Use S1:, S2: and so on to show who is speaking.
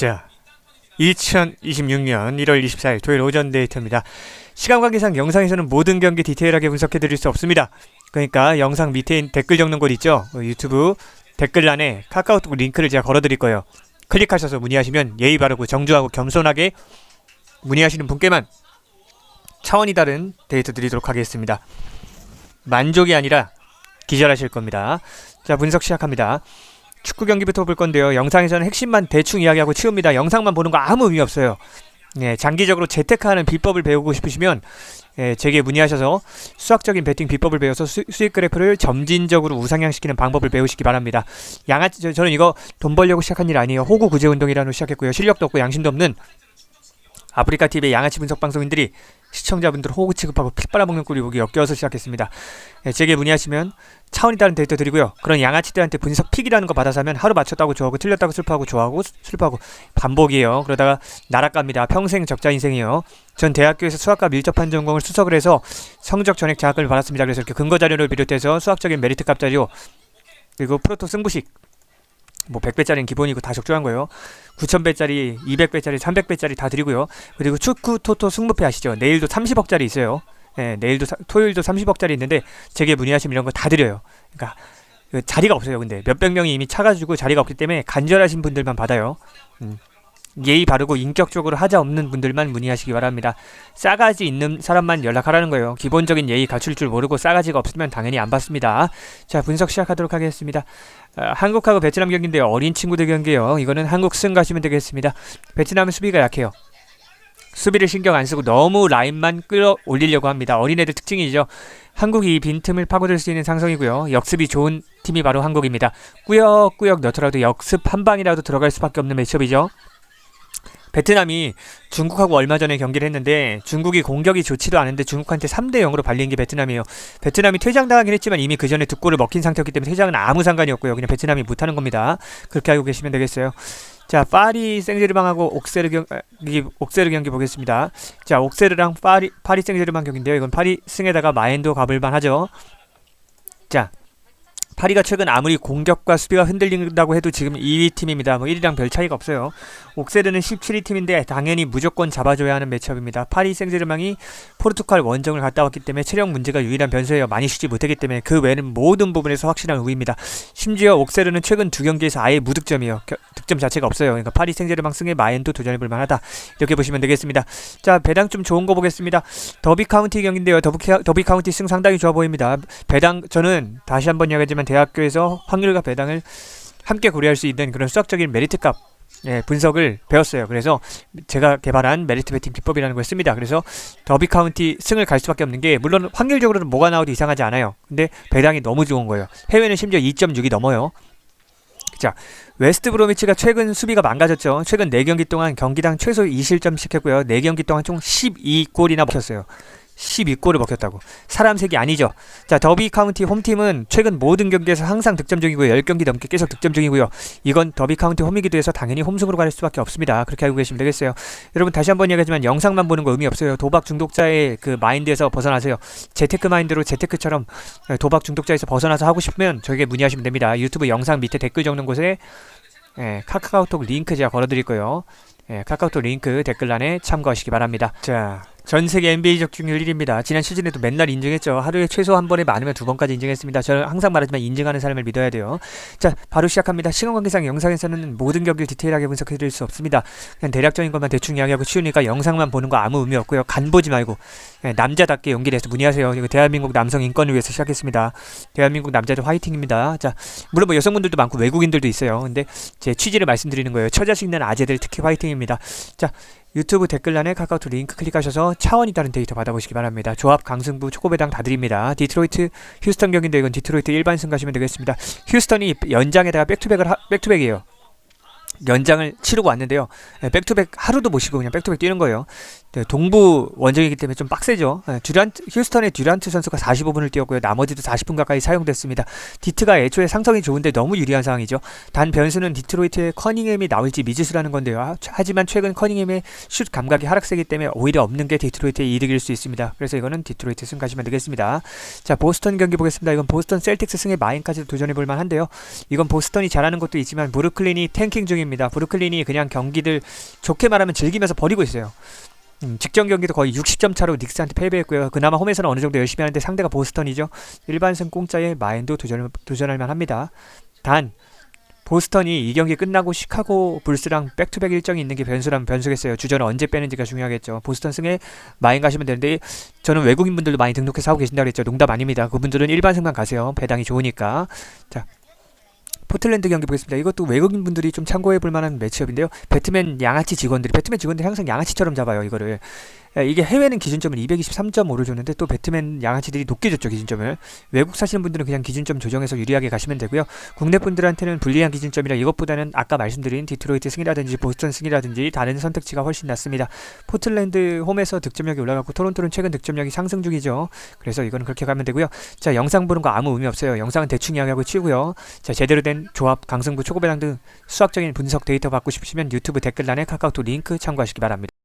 S1: 자, 2026년 1월 24일 토요일 오전 데이터입니다. 시간 관계상 영상에서는 모든 경기 디테일하게 분석해 드릴 수 없습니다. 그러니까 영상 밑에 댓글 적는 곳 있죠? 어, 유튜브 댓글란에 카카오톡 링크를 제가 걸어 드릴 거예요. 클릭하셔서 문의하시면 예의 바르고 정중하고 겸손하게 문의하시는 분께만 차원이 다른 데이터 드리도록 하겠습니다. 만족이 아니라 기절하실 겁니다. 자, 분석 시작합니다. 축구 경기부터 볼 건데요. 영상에서는 핵심만 대충 이야기하고 치웁니다. 영상만 보는 거 아무 의미 없어요. 예, 장기적으로 재테크하는 비법을 배우고 싶으시면 예, 제게 문의하셔서 수학적인 베팅 비법을 배워서 수, 수익 그래프를 점진적으로 우상향시키는 방법을 배우시기 바랍니다. 양아치 저, 저는 이거 돈 벌려고 시작한 일 아니에요. 호구 구제 운동이라는 걸 시작했고요. 실력도 없고 양심도 없는 아프리카 TV의 양아치 분석 방송인들이 시청자분들 호구 취급하고 피 빨아먹는 꼴이 보기 역겨워서 시작했습니다. 예, 제게 문의하시면 차원이 다른 데이터 드리고요. 그런 양아치들한테 분석 픽이라는 거 받아서 하면 하루 맞췄다고 좋아하고 틀렸다고 슬퍼하고 좋아하고 슬퍼하고 반복이에요. 그러다가 나락갑니다. 평생 적자 인생이에요. 전 대학교에서 수학과 밀접한 전공을 수석을 해서 성적 전액 장학금을 받았습니다. 그래서 이렇게 근거 자료를 비롯해서 수학적인 메리트 값 자료 그리고 프로토 승부식 뭐 100배짜리는 기본이고 다 적중한 거예요. 9,000배짜리, 200배짜리, 300배짜리 다 드리고요. 그리고 축구 토토 승부패 아시죠? 내일도 30억짜리 있어요. 예, 내일도 사- 토요일도 30억짜리 있는데 제게 문의하시면 이런 거 다 드려요. 그러니까 그 자리가 없어요. 근데 몇백 명이 이미 차가지고 자리가 없기 때문에 간절하신 분들만 받아요. 음. 예의 바르고 인격적으로 하자 없는 분들만 문의하시기 바랍니다. 싸가지 있는 사람만 연락하라는 거예요. 기본적인 예의 갖출 줄 모르고 싸가지가 없으면 당연히 안 받습니다. 자 분석 시작하도록 하겠습니다. 아, 한국하고 베트남 경기인데요. 어린 친구들 경기예요. 이거는 한국 승 가시면 되겠습니다. 베트남은 수비가 약해요. 수비를 신경 안 쓰고 너무 라인만 끌어올리려고 합니다. 어린애들 특징이죠. 한국이 이 빈틈을 파고들 수 있는 상성이고요. 역습이 좋은 팀이 바로 한국입니다. 꾸역꾸역 넣더라도 역습 한 방이라도 들어갈 수밖에 없는 매첩이죠. 베트남이 중국하고 얼마 전에 경기를 했는데 중국이 공격이 좋지도 않은데 중국한테 3대 0으로 발린 게 베트남이에요. 베트남이 퇴장당하긴 했지만 이미 그 전에 두 골을 먹힌 상태였기 때문에 퇴장은 아무 상관이 없고요. 그냥 베트남이 못하는 겁니다. 그렇게 알고 계시면 되겠어요. 자, 파리 생제르맹하고 옥세르 경기 옥세르 경기 보겠습니다. 자, 옥세르랑 파리 파리 생제르맹 경기인데요. 이건 파리 승에다가 마엔도 가볼만 하죠. 자, 파리가 최근 아무리 공격과 수비가 흔들린다고 해도 지금 2위 팀입니다. 뭐 1위랑 별 차이가 없어요. 옥세르는 17위 팀인데 당연히 무조건 잡아줘야 하는 매치업입니다. 파리 생제르맹이 포르투갈 원정을 갔다 왔기 때문에 체력 문제가 유일한 변수예요. 많이 쉬지 못했기 때문에 그 외에는 모든 부분에서 확실한 우위입니다. 심지어 옥세르는 최근 두 경기에서 아예 무득점이에요. 겨- 득점 자체가 없어요. 그러니까 파리 생제르맹 승에 마엔도 도전해볼 만하다. 이렇게 보시면 되겠습니다. 자 배당 좀 좋은 거 보겠습니다. 더비 카운티 경기인데요. 더비, 카- 더비 카운티 승 상당히 좋아 보입니다. 배당 저는 다시 한번 이야기하지만 대학교에서 확률과 배당을 함께 고려할 수 있는 그런 수학적인 메리트 값 예, 분석을 배웠어요. 그래서 제가 개발한 메리트 베팅 비법이라는 걸 씁니다. 그래서 더비 카운티 승을 갈 수밖에 없는 게 물론 확률적으로는 뭐가 나와도 이상하지 않아요. 근데 배당이 너무 좋은 거예요. 해외는 심지어 2.6이 넘어요. 자, 웨스트 브로미치가 최근 수비가 망가졌죠. 최근 4경기 동안 경기당 최소 2실점씩 했고요. 4경기 동안 총 12골이나 먹혔어요. 12골을 먹혔다고. 사람 색이 아니죠. 자, 더비 카운티 홈팀은 최근 모든 경기에서 항상 득점 중이고요. 10경기 넘게 계속 득점 중이고요. 이건 더비 카운티 홈이기도 해서 당연히 홈승으로 갈 수밖에 없습니다. 그렇게 알고 계시면 되겠어요. 여러분 다시 한번 얘기하지만 영상만 보는 거 의미 없어요. 도박 중독자의 그 마인드에서 벗어나세요. 재테크 마인드로 재테크처럼 도박 중독자에서 벗어나서 하고 싶으면 저에게 문의하시면 됩니다. 유튜브 영상 밑에 댓글 적는 곳에 예, 카카오톡 링크 제가 걸어드릴 거예요. 예, 카카오톡 링크 댓글란에 참고하시기 바랍니다. 자, 전 세계 NBA 적중률 1위입니다. 지난 시즌에도 맨날 인증했죠. 하루에 최소 한 번에 많으면 두 번까지 인증했습니다. 저는 항상 말하지만 인증하는 사람을 믿어야 돼요. 자, 바로 시작합니다. 시간 관계상 영상에서는 모든 경기를 디테일하게 분석해드릴 수 없습니다. 그냥 대략적인 것만 대충 이야기하고 치우니까 영상만 보는 거 아무 의미 없고요. 간 보지 말고 예, 남자답게 용기 내서 문의하세요. 이거 대한민국 남성 인권을 위해서 시작했습니다. 대한민국 남자들 화이팅입니다. 자, 물론 뭐 여성분들도 많고 외국인들도 있어요. 근데 제 취지를 말씀드리는 거예요. 처자식 있는 아재들 특히 화이팅입니다. 자, 유튜브 댓글란에 카카오톡 링크 클릭하셔서 차원이 다른 데이터 받아보시기 바랍니다. 조합, 강승부, 초코배당 다 드립니다. 디트로이트, 휴스턴 경기인데 이건 디트로이트 일반 승 가시면 되겠습니다. 휴스턴이 연장에다가 백투백을 하, 백투백이에요. 연장을 치르고 왔는데요. 네, 백투백 하루도 못 쉬고 그냥 백투백 뛰는 거예요. 네, 동부 원정이기 때문에 좀 빡세죠. 네, 듀란트, 휴스턴의 듀란트 선수가 45분을 뛰었고요. 나머지도 40분 가까이 사용됐습니다. 디트가 애초에 상성이 좋은데 너무 유리한 상황이죠. 단 변수는 디트로이트의 커닝햄이 나올지 미지수라는 건데요. 하- 하지만 최근 커닝햄의 슛 감각이 하락세기 때문에 오히려 없는 게 디트로이트의 이득일 수 있습니다. 그래서 이거는 디트로이트 승 가시면 되겠습니다. 자, 보스턴 경기 보겠습니다. 이건 보스턴 셀틱스 승의 마인까지도 도전해 볼 만한데요. 이건 보스턴이 잘하는 것도 있지만 브루클린이 탱킹 중입니다. 브루클린이 그냥 경기들 좋게 말하면 즐기면서 버리고 있어요. 음, 직전 경기도 거의 60점 차로 닉스한테 패배했고요. 그나마 홈에서는 어느 정도 열심히 하는데 상대가 보스턴이죠. 일반승 공짜에 마인도 도전, 도전할 만합니다. 단 보스턴이 이 경기 끝나고 시카고 불스랑 백투백 일정이 있는 게 변수라면 변수겠어요. 주전을 언제 빼는지가 중요하겠죠. 보스턴 승에 마인 가시면 되는데 저는 외국인 분들도 많이 등록해서 하고 계신다고 그랬죠. 농담 아닙니다. 그분들은 일반 승만 가세요. 배당이 좋으니까. 자. 포틀랜드 경기 보겠습니다. 이것도 외국인 분들이 좀 참고해 볼 만한 매치업인데요. 배트맨 양아치 직원들이 배트맨 직원들이 항상 양아치처럼 잡아요. 이거를 야, 이게 해외는 기준점을 223.5를 줬는데 또 배트맨 양아치들이 높게 줬죠 기준점을. 외국 사시는 분들은 그냥 기준점 조정해서 유리하게 가시면 되고요. 국내 분들한테는 불리한 기준점이라 이것보다는 아까 말씀드린 디트로이트 승이라든지 보스턴 승이라든지 다른 선택지가 훨씬 낫습니다. 포틀랜드 홈에서 득점력이 올라갔고 토론토는 최근 득점력이 상승 중이죠. 그래서 이거는 그렇게 가면 되고요. 자 영상 보는 거 아무 의미 없어요. 영상은 대충 이야기하고 치우고요. 자 제대로 된 조합 강승부 초고배당 등 수학적인 분석 데이터 받고 싶으시면 유튜브 댓글란에 카카오톡 링크 참고하시기 바랍니다